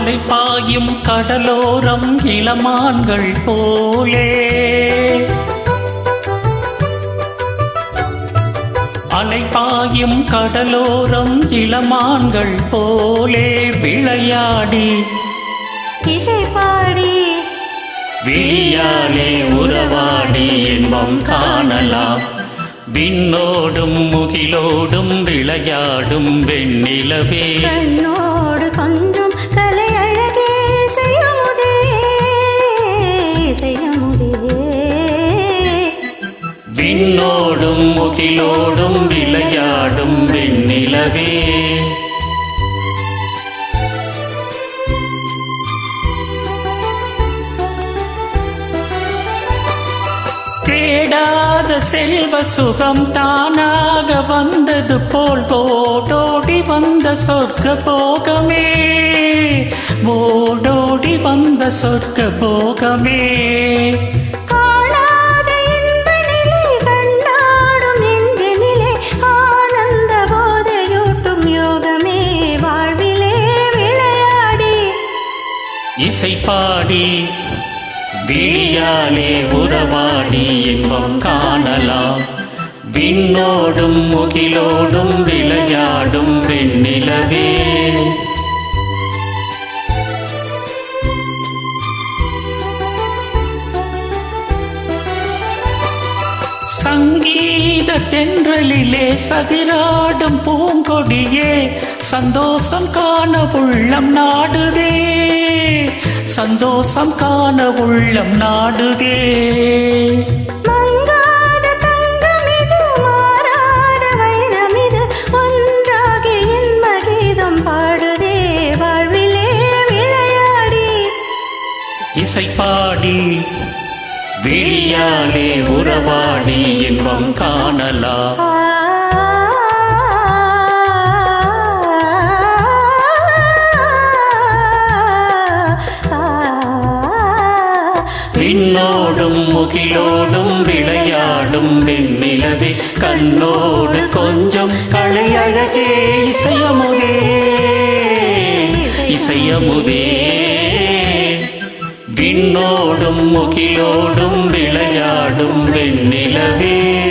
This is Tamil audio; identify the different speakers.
Speaker 1: கடலோரம் இளமான்கள் போலே. அலைபாயும் கடலோரம் இளமான்கள் போலே விளையாடி.
Speaker 2: இசை பாடி.
Speaker 1: விழியாலே உறவாடி இன்பம் காணலாம். விண்ணோடும் முகிலோடும் விளையாடும் வெண்ணிலவே. விண்ணோடும் விளையாடும் வெண்ணிலவே. தேடாத செல்வ சுகம் தானாக வந்தது போல் ஓடோடி வந்த சொர்க்க போகமே ஓடோடி வந்த சொர்க்க போகமே இசை பாடி விழியாலே உறவாடி இன்பம் காணலாம். விண்ணோடும் முகிலோடும் விளையாடும் சங்கீத தென்றலிலே சதிராடும் பூங்கொடியே சந்தோஷம் காண உள்ளம் நாடுதே. சந்தோஷம் காண உள்ளம் நாடுதே. இசை பாடி விழியாலே உறவாடி இன்பம் காணலா
Speaker 2: ஆ
Speaker 1: விண்ணோடும் முகிலோடும் விளையாடும் வெண்ணிலவே கண்ணோடு கொஞ்சம் களை அழகே இசையமுதே இசையமுதே. விண்ணோடும் முகிலோடும் விளையாடும் வெண்ணிலவே.